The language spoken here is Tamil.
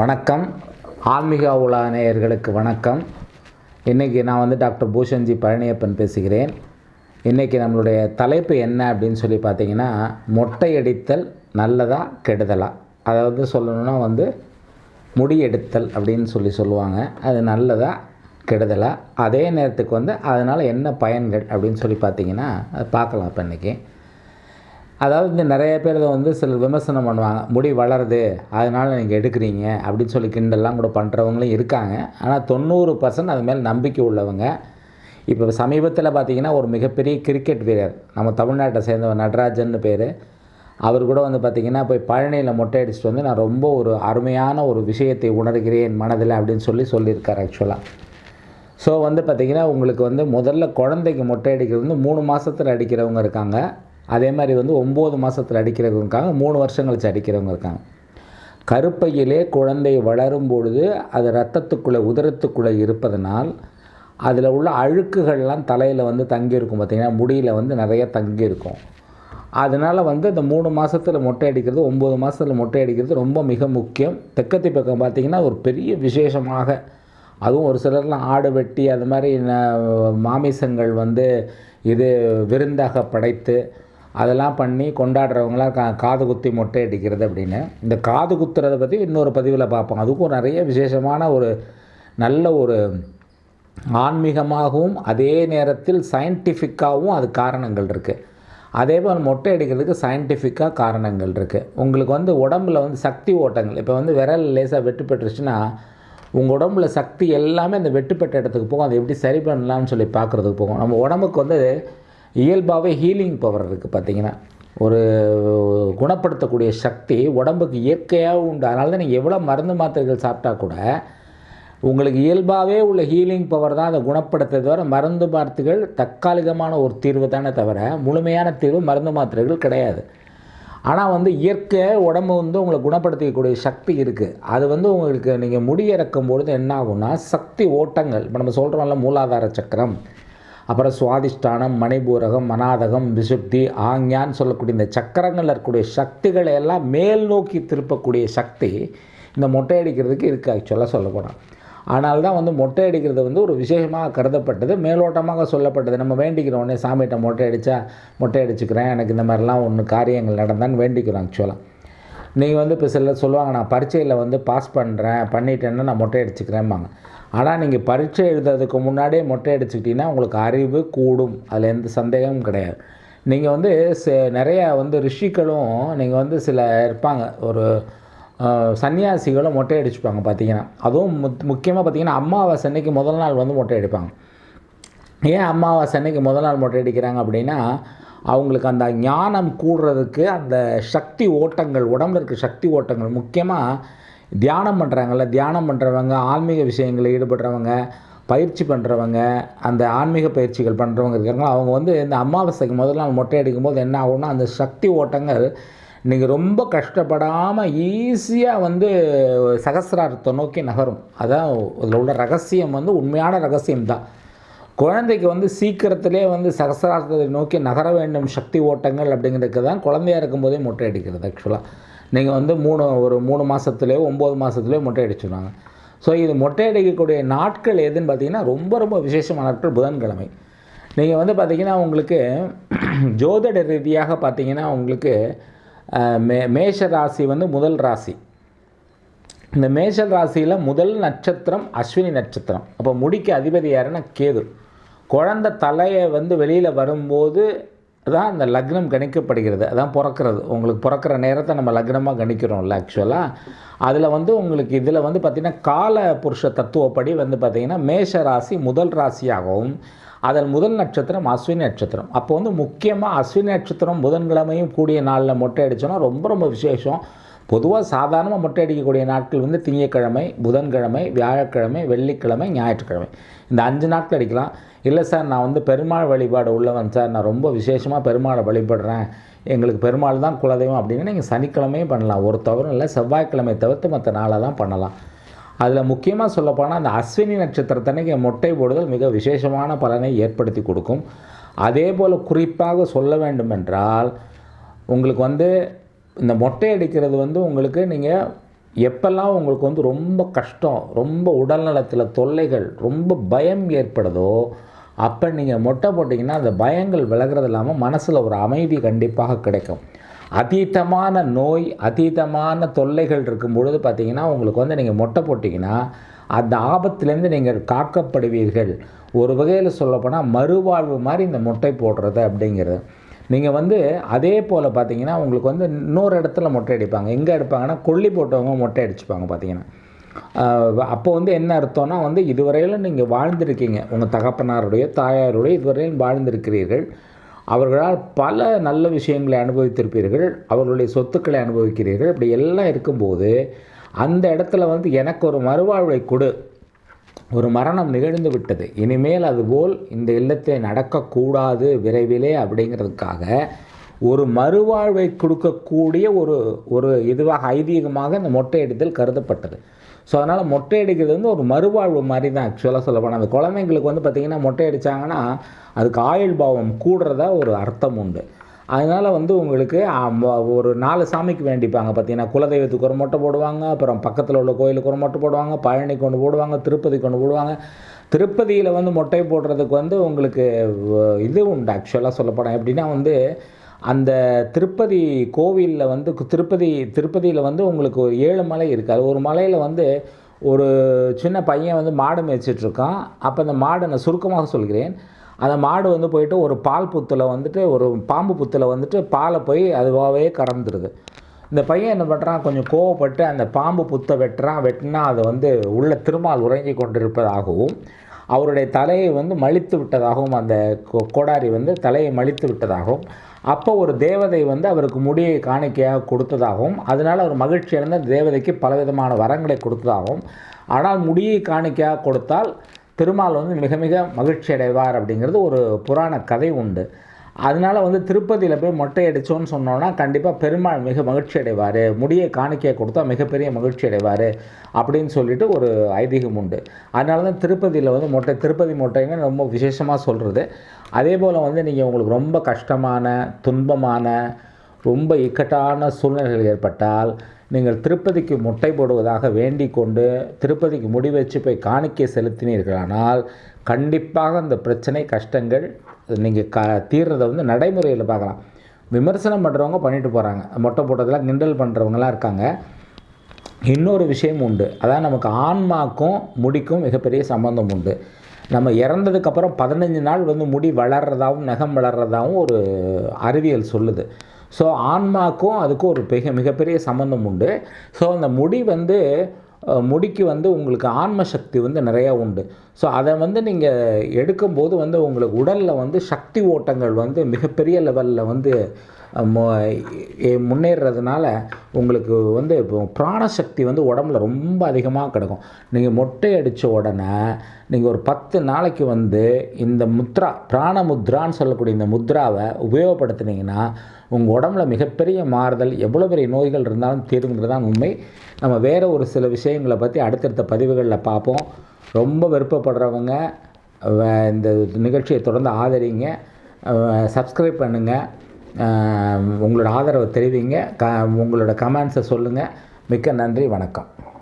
வணக்கம். ஆன்மீக உலா நேயர்களுக்கு வணக்கம். இன்றைக்கி நான் வந்து டாக்டர் பூஷன்ஜி பழனியப்பன் பேசுகிறேன். இன்றைக்கி நம்மளுடைய தலைப்பு என்ன அப்படின்னு சொல்லி பார்த்தீங்கன்னா மொட்டையடித்தல் நல்லதா கெடுதலா? அதாவது சொல்லணும்னா வந்து முடியெடுத்தல் அப்படின்னு சொல்லி சொல்லுவாங்க. அது நல்லதா கெடுதலா? அதே நேரத்துக்கு வந்து அதனால் என்ன பயன்கள் அப்படின்னு சொல்லி பார்த்தீங்கன்னா அது பார்க்கலாம் இப்போ இன்றைக்கி அதாவது இந்த நிறைய பேர் இதை வந்து சில விமர்சனம் பண்ணுவாங்க. முடி வளருது அதனால் நீங்கள் எடுக்கிறீங்க அப்படின்னு சொல்லி கிண்டல்லாம் கூட பண்ணுறவங்களும் இருக்காங்க. ஆனால் தொண்ணூறு பர்சன்ட் அது மேலே நம்பிக்கை உள்ளவங்க. இப்போ சமீபத்தில் பார்த்திங்கன்னா ஒரு மிகப்பெரிய கிரிக்கெட் வீரர் நம்ம தமிழ்நாட்டை சேர்ந்தவர் நடராஜன் பேர். அவர் கூட வந்து பார்த்திங்கன்னா போய் பழனியில் மொட்டை அடிச்சுட்டு வந்து நான் ரொம்ப ஒரு அருமையான ஒரு விஷயத்தை உணர்கிறேன் மனதில் அப்படின்னு சொல்லி சொல்லியிருக்கார் ஆக்சுவலாக ஸோ வந்து பார்த்திங்கன்னா உங்களுக்கு வந்து முதல்ல குழந்தைக்கு மொட்டை அடிக்கிறது வந்து மூணு மாதத்தில் அடிக்கிறவங்க இருக்காங்க. அதே மாதிரி வந்து ஒம்பது மாதத்தில் அடிக்கிறவங்க இருக்காங்க மூணு வருஷம் கழிச்சு அடிக்கிறவங்க இருக்காங்க. கருப்பையிலே குழந்தை வளரும் பொழுது அது ரத்தத்துக்குள்ளே உதரத்துக்குள்ளே இருப்பதனால் அதில் உள்ள அழுக்குகள்லாம் தலையில் வந்து தங்கியிருக்கும் பார்த்திங்கன்னா முடியில் வந்து நிறைய தங்கியிருக்கும். அதனால் வந்து இந்த மூணு மாதத்தில் மொட்டை அடிக்கிறது ஒம்பது மாதத்தில் மொட்டை அடிக்கிறது ரொம்ப மிக முக்கியம். தெக்கத்தி பக்கம் பார்த்திங்கன்னா ஒரு பெரிய விசேஷமாக அதுவும் ஒரு சிலர்லாம் ஆடு வெட்டி அது மாதிரி ந- மாமிசங்கள் வந்து இது விருந்தாக படைத்து அதெல்லாம் பண்ணி கொண்டாடுறவங்களாம் கா காது குத்தி மொட்டை அடிக்கிறது அப்படின்னு. இந்த காது குத்துறதை பற்றி இன்னொரு பதிவில் பார்ப்போம். அதுக்கும் நிறைய விசேஷமான ஒரு நல்ல ஒரு ஆன்மீகமாகவும் அதே நேரத்தில் சயின்டிஃபிக்காகவும் அது காரணங்கள் இருக்குது அதே போல் மொட்டை அடிக்கிறதுக்கு சயின்டிஃபிக்காக காரணங்கள் இருக்குது உங்களுக்கு வந்து உடம்புல வந்து சக்தி ஓட்டங்கள் இப்போ வந்து விரல் லேசாக வெட்டு பெற்றுச்சுன்னா உங்கள் உடம்புல சக்தி எல்லாமே அந்த வெட்டுப்பட்ட இடத்துக்கு போகும். அதை எப்படி சரி பண்ணலாம்னு சொல்லி பார்க்குறதுக்கு போகும். நம்ம உடம்புக்கு வந்து இயல்பாகவே ஹீலிங் பவர் இருக்குது பார்த்தீங்கன்னா. ஒரு குணப்படுத்தக்கூடிய சக்தி உடம்புக்கு இயற்கையாக உண்டு. அதனால தான் நீங்கள் எவ்வளோ மருந்து மாத்திரைகள் சாப்பிட்டா கூட உங்களுக்கு இயல்பாகவே உள்ள ஹீலிங் பவர் தான் அதை குணப்படுத்த தவிர மருந்து மாத்திரைகள் தற்காலிகமான ஒரு தீர்வு தானே தவிர முழுமையான தீர்வு மருந்து மாத்திரைகள் கிடையாது. ஆனால் வந்து இயற்கையாக உடம்பு வந்து உங்களை குணப்படுத்திக்கக்கூடிய சக்தி இருக்குது அது வந்து உங்களுக்கு நீங்கள் முடியிறக்கும் பொழுது என்ன ஆகும்னா சக்தி ஓட்டங்கள். இப்போ நம்ம சொல்கிறோம்ல மூலாதார சக்கரம். அப்புறம் சுவாதிஷ்டானம் மணிபூரகம் மனாதகம் விசுப்தி ஆங்யான்னு சொல்லக்கூடிய இந்த சக்கரங்களில் இருக்கக்கூடிய சக்திகளை எல்லாம் மேல் நோக்கி திருப்பக்கூடிய சக்தி இந்த மொட்டை அடிக்கிறதுக்கு இருக்குது ஆக்சுவலாக சொல்லப்போனால் ஆனால் தான் வந்து மொட்டை அடிக்கிறது வந்து ஒரு விசேஷமாக கருதப்பட்டது. மேலோட்டமாக சொல்லப்பட்டது. நம்ம வேண்டிக்கிறோம். உடனே சாமிகிட்ட மொட்டை அடித்தா மொட்டை அடிச்சுக்கிறேன். எனக்கு இந்த மாதிரிலாம் ஒன்று காரியங்கள் நடந்தான்னு வேண்டிக்கிறோம் ஆக்சுவலாக நீங்கள் வந்து இப்போ சிலர் சொல்லுவாங்க நான் பரீட்சையில் வந்து பாஸ் பண்ணுறேன் பண்ணிட்டேன்னா நான் மொட்டை அடிச்சுக்கிறேன்பாங்க. ஆனால் நீங்கள் பரீட்சை எழுதுறதுக்கு முன்னாடியே மொட்டை அடிச்சுக்கிட்டீங்கன்னா உங்களுக்கு அறிவு கூடும். அதில் எந்த சந்தேகமும் கிடையாது. நீங்கள் வந்து ச- நிறைய வந்து ரிஷிகளும் நீங்கள் வந்து சில இருப்பாங்க. ஒரு சன்னியாசிகளும் மொட்டை அடிச்சுப்பாங்க பார்த்தீங்கன்னா அதுவும் முக் முக்கியமாக பார்த்தீங்கன்னா அம்மாவாசை அன்னைக்கு முதல் நாள் வந்து மொட்டை அடிப்பாங்க. ஏன் அம்மாவாசை அன்னைக்கு முதல் நாள் மொட்டை அடிக்கிறாங்க அப்படின்னா அவங்களுக்கு அந்த ஞானம் கூடுறதுக்கு அந்த சக்தி ஓட்டங்கள் உடம்புல இருக்க சக்தி ஓட்டங்கள் முக்கியமாக தியானம் பண்ணுறாங்கல்ல தியானம் பண்ணுறவங்க ஆன்மீக விஷயங்களில் ஈடுபடுறவங்க பயிற்சி பண்ணுறவங்க அந்த ஆன்மீக பயிற்சிகள் பண்ணுறவங்க இருக்காங்க அவங்க வந்து இந்த அமாவாசைக்கு முதல் நாள் மொட்டை அடிக்கும்போது என்ன ஆகும்னா அந்த சக்தி ஓட்டங்கள் நீங்கள் ரொம்ப கஷ்டப்படாமல் ஈஸியாக வந்து சகசிரார்த்தத்தை நோக்கி நகரும். அதான் அதில் உள்ள ரகசியம் வந்து உண்மையான ரகசியம் தான். குழந்தைக்கு வந்து சீக்கிரத்திலே வந்து சகசிரார்த்தத்தை நோக்கி நகர வேண்டும் சக்தி ஓட்டங்கள் அப்படிங்கிறதுக்கு தான் குழந்தையா இருக்கும்போதே மொட்டை அடிக்கிறது ஆக்சுவலாக நீங்கள் வந்து மூணு ஒரு மூணு மாதத்துலேயோ ஒம்பது மாதத்துலேயோ மொட்டை அடிச்சிடுவாங்க ஸோ இது மொட்டை அடிக்கக்கூடிய நாட்கள் எதுன்னு பார்த்தீங்கன்னா ரொம்ப ரொம்ப விசேஷமான நாட்கள் புதன்கிழமை. நீங்கள் வந்து பார்த்தீங்கன்னா உங்களுக்கு ஜோதிட ரீதியாக பார்த்தீங்கன்னா உங்களுக்கு மே மேஷ ராசி வந்து முதல் ராசி. இந்த மேஷ ராசியில் முதல் நட்சத்திரம் அஸ்வினி நட்சத்திரம். அப்போ முடிக்கு அதிபதி யாருன்னா கேது. குழந்தை தலையை வந்து வெளியில் வரும்போது தான் அந்த லக்னம் கணிக்கப்படுகிறது. அதான் பிறக்கிறது. உங்களுக்கு பிறக்கிற நேரத்தை நம்ம லக்னமாக கணிக்கிறோம்ல ஆக்சுவலாக அதில் வந்து உங்களுக்கு இதில் வந்து பார்த்திங்கன்னா கால புருஷ தத்துவப்படி வந்து பார்த்திங்கன்னா மேஷ ராசி முதல் ராசியாகவும் அதன் முதல் நட்சத்திரம் அஸ்வினி நட்சத்திரம். அப்போ வந்து முக்கியமாக அஸ்வினி நட்சத்திரம் புதன்கிழமையும் கூடிய நாளில் மொட்டை அடித்தோன்னா ரொம்ப ரொம்ப விசேஷம். பொதுவாக சாதாரணமாக மொட்டை அடிக்கக்கூடிய நாட்கள் வந்து திங்கக்கிழமை புதன்கிழமை வியாழக்கிழமை வெள்ளிக்கிழமை ஞாயிற்றுக்கிழமை. இந்த அஞ்சு நாட்கள் அடிக்கலாம். இல்லை சார் நான் வந்து பெருமாள் வழிபாடு உள்ளவன் சார். நான் ரொம்ப விசேஷமாக பெருமாளை வழிபடுறேன். எங்களுக்கு பெருமாள் தான் குலதெய்வம் அப்படின்னு நீங்கள் சனிக்கிழமையும் பண்ணலாம். ஒரு தவறும் இல்லை செவ்வாய்க்கிழமை தவிர்த்து மற்ற நாளை தான் பண்ணலாம். அதில் முக்கியமாக சொல்லப்போனால் அந்த அஸ்வினி நட்சத்திரத்தன்னைக்கு மொட்டை போடுதல் மிக விசேஷமான பலனை ஏற்படுத்தி கொடுக்கும். அதே போல் குறிப்பாக சொல்ல வேண்டும் என்றால் உங்களுக்கு வந்து இந்த மொட்டை அடிக்கிறது வந்து உங்களுக்கு நீங்கள் எப்பெல்லாம் உங்களுக்கு வந்து ரொம்ப கஷ்டம் ரொம்ப உடல்நலத்தில் தொல்லைகள் ரொம்ப பயம் ஏற்படுதோ அப்போ நீங்கள் மொட்டை போட்டிங்கன்னா அந்த பயங்கள் விலகிறது இல்லாமல் மனசில் ஒரு அமைதி கண்டிப்பாக கிடைக்கும். அதீதமான நோய் அதீதமான தொல்லைகள் இருக்கும் பொழுது பார்த்தீங்கன்னா உங்களுக்கு வந்து நீங்கள் மொட்டை போட்டிங்கன்னா அந்த ஆபத்துலேருந்து நீங்கள் காக்கப்படுவீர்கள். ஒரு வகையில் சொல்லப்போனால் மறுவாழ்வு மாதிரி இந்த மொட்டை போடுறது அப்படிங்கிறது. நீங்கள் வந்து அதே போல் பார்த்தீங்கன்னா உங்களுக்கு வந்து இன்னொரு இடத்துல மொட்டை அடிப்பாங்க. எங்கே அடிப்பாங்கன்னா கொல்லி போட்டவங்க மொட்டை அடிச்சுப்பாங்க பார்த்தீங்கன்னா அப்போ வந்து என்ன அர்த்தம்னா வந்து இதுவரையிலும் நீங்கள் வாழ்ந்திருக்கீங்க. உங்கள் தகப்பனாருடைய தாயாருடைய இதுவரையிலும் வாழ்ந்திருக்கிறீர்கள். அவர்களால் பல நல்ல விஷயங்களை அனுபவித்திருப்பீர்கள். அவர்களுடைய சொத்துக்களை அனுபவிக்கிறீர்கள். இப்படி எல்லாம் இருக்கும்போது அந்த இடத்துல வந்து எனக்கு ஒரு மறுவாழ்வை கொடு. ஒரு மரணம் நிகழ்ந்து விட்டது. இனிமேல் அதுபோல் இந்த இல்லத்தை நடக்கக்கூடாது விரைவிலே அப்படிங்கிறதுக்காக ஒரு மறுவாழ்வை கொடுக்கக்கூடிய ஒரு ஒரு இதுவாக ஐதீகமாக இந்த மொட்டை இடத்தில் கருதப்பட்டது. ஸோ அதனால் மொட்டை அடிக்கிறது வந்து ஒரு மறுவாழ்வு மாதிரி தான் ஆக்சுவலாக சொல்லப்போனால் அந்த குழந்தைங்களுக்கு வந்து பார்த்திங்கன்னா மொட்டை அடித்தாங்கன்னா அதுக்கு ஆயுள் பாவம் கூடுறதா ஒரு அர்த்தம் உண்டு. அதனால் வந்து உங்களுக்கு ஒரு நாலு சாமிக்கு வேண்டிப்பாங்க. பார்த்தீங்கன்னா குலதெய்வத்துக்கு ஒரு மொட்டை போடுவாங்க அப்புறம் பக்கத்தில் உள்ள கோயிலுக்கு ஒரு மொட்டை போடுவாங்க பழனிக்கு ஒன்று போடுவாங்க திருப்பதிக்கு ஒன்று போடுவாங்க. திருப்பதியில் வந்து மொட்டை போடுறதுக்கு வந்து உங்களுக்கு இது உண்டு ஆக்சுவலாக சொல்லப்போனால் எப்படின்னா வந்து அந்த திருப்பதி கோவிலில் வந்து திருப்பதி திருப்பதியில் வந்து உங்களுக்கு ஒரு ஏழு மலை இருக்குது அது ஒரு மலையில் வந்து ஒரு சின்ன பையன் வந்து மாடு மேய்ச்சிட்ருக்கான். அப்போ அந்த மாடு நான் சுருக்கமாக சொல்கிறேன். அந்த மாடு வந்து போயிட்டு ஒரு பால் புத்தில் வந்துட்டு ஒரு பாம்பு புத்தில் வந்துட்டு பாலை போய் அதுவாகவே கறந்துடுது இந்த பையன் என்ன பண்ணுறான் கொஞ்சம் கோவப்பட்டு அந்த பாம்பு புத்தை வெட்டுறான். வெட்டினா அதை வந்து உள்ள திருமால் உறங்கி கொண்டிருப்பதாகவும் அவருடைய தலையை வந்து மலித்து விட்டதாகவும் அந்த கோடாரி வந்து தலையை மலித்து விட்டதாகவும் அப்போ ஒரு தேவதை வந்து அவருக்கு முடியை காணிக்கையாக கொடுத்ததாகவும் அதனால் அவர் மகிழ்ச்சி அடைந்த தேவதைக்கு பலவிதமான வரங்களை கொடுத்ததாகவும் ஆனால் முடியை காணிக்கையாக கொடுத்தால் திருமால் வந்து மிக மிக மகிழ்ச்சி அடைவார் அப்படிங்கிறது ஒரு புராண கதை உண்டு. அதனால் வந்து திருப்பதியில் போய் மொட்டை அடித்தோன்னு சொன்னோன்னா கண்டிப்பாக பெருமாள் மிக மகிழ்ச்சி அடைவார். முடியை காணிக்கையை கொடுத்தா மிகப்பெரிய மகிழ்ச்சி அடைவார் அப்படின்னு சொல்லிட்டு ஒரு ஐதீகம் உண்டு. அதனால தான் திருப்பதியில் வந்து மொட்டை திருப்பதி மொட்டைன்னு ரொம்ப விசேஷமாக சொல்கிறது அதே போல் வந்து நீங்கள் உங்களுக்கு ரொம்ப கஷ்டமான துன்பமான ரொம்ப இக்கட்டான சூழ்நிலைகள் ஏற்பட்டால் நீங்கள் திருப்பதிக்கு முட்டை போடுவதாக வேண்டிக் கொண்டு திருப்பதிக்கு முடி வச்சு போய் காணிக்கை செலுத்தினீர்களானால் கண்டிப்பாக அந்த பிரச்சனை கஷ்டங்கள் நீங்கள் க தீர்றதை வந்து நடைமுறையில் பார்க்கலாம். விமர்சனம் பண்ணுறவங்க பண்ணிட்டு போகிறாங்க மொட்டை போட்டதெல்லாம் கிண்டல் பண்ணுறவங்களாம் இருக்காங்க. இன்னொரு விஷயம் உண்டு. அதான் நமக்கு ஆன்மாக்கும் முடிக்கும் மிகப்பெரிய சம்பந்தம் உண்டு. நம்ம இறந்ததுக்கப்புறம் பதினஞ்சு நாள் வந்து முடி வளர்கிறதாகவும் நகம் வளர்கிறதாகவும் ஒரு அறிவியல் சொல்லுது. ஸோ ஆன்மாக்கும் அதுக்கும் ஒரு மிக மிகப்பெரிய சம்மந்தம் உண்டு. ஸோ அந்த முடி வந்து முடிக்கு வந்து உங்களுக்கு ஆன்ம சக்தி வந்து நிறையா உண்டு. ஸோ அதை வந்து நீங்கள் எடுக்கும்போது வந்து உங்களுக்கு உடலில் வந்து சக்தி ஓட்டங்கள் வந்து மிகப்பெரிய லெவலில் வந்து முன்னேறதுனால உங்களுக்கு வந்து இப்போ பிராணசக்தி வந்து உடம்புல ரொம்ப அதிகமாக கிடக்கும். நீங்கள் மொட்டை அடித்த உடனே நீங்கள் ஒரு பத்து நாளைக்கு வந்து இந்த முத்ரா பிராண முத்ரான்னு சொல்லக்கூடிய இந்த முத்ராவை உபயோகப்படுத்துனீங்கன்னா உங்கள் உடம்புல மிகப்பெரிய மாறுதல் எவ்வளோ பெரிய நோய்கள் இருந்தாலும் தீருங்கிறதான் உண்மை. நம்ம வேறு ஒரு சில விஷயங்களை பற்றி அடுத்தடுத்த பதிவுகளில் பார்ப்போம். ரொம்ப விருப்பப்படுறவங்க இந்த நிகழ்ச்சியை தொடர்ந்து ஆதரிங்க. சப்ஸ்கிரைப் பண்ணுங்கள் உங்களோட ஆதரவை தெரிவிங்க. க உங்களோட கமெண்ட்ஸை சொல்லுங்கள் மிக்க நன்றி வணக்கம்.